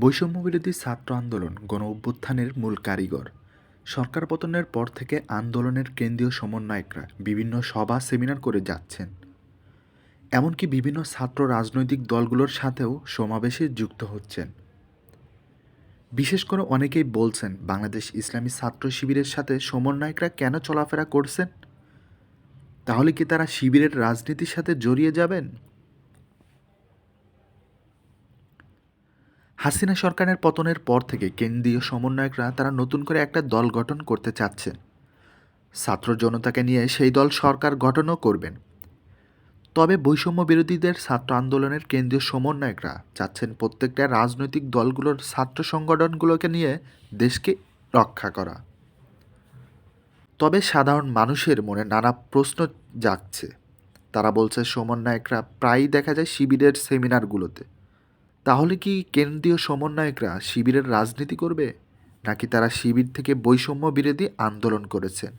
বৈষম্যবিরোধী ছাত্র আন্দোলন গণ অভ্যুত্থানের মূল কারিগর। সরকার পতনের পর থেকে আন্দোলনের কেন্দ্রীয় সমন্বয়করা বিভিন্ন সভা, সেমিনার করে যাচ্ছেন। এমনকি বিভিন্ন ছাত্র রাজনৈতিক দলগুলোর সাথেও সমাবেশে যুক্ত হচ্ছেন। বিশেষ করে অনেকেই বলছেন, বাংলাদেশ ইসলামী ছাত্র শিবিরের সাথে সমন্বয়করা কেন চলাফেরা করছেন? তাহলে কি তারা শিবিরের রাজনীতির সাথে জড়িয়ে যাবেন? হাসিনা সরকারের পতনের পর থেকে কেন্দ্রীয় সমন্বয়করা তারা নতুন করে একটা দল গঠন করতে চাচ্ছেন। ছাত্র জনতাকে নিয়ে সেই দল সরকার গঠনও করবেন। তবে বৈষম্য বিরোধীদের ছাত্র আন্দোলনের কেন্দ্রীয় সমন্বয়করা চাচ্ছেন প্রত্যেকটা রাজনৈতিক দলগুলোর ছাত্র সংগঠনগুলোকে নিয়ে দেশকে রক্ষা করা। তবে সাধারণ মানুষের মনে নানা প্রশ্ন জাগছে। তারা বলছে, সমন্বয়করা প্রায়ই দেখা যায় শিবিরের সেমিনারগুলোতে। তাহলে কি কেন্দ্রীয় সমন্বয়করা শিবিরের রাজনীতি করবে? নাকি তারা শিবির থেকে বৈষম্য বিরোধী আন্দোলন করেছেন?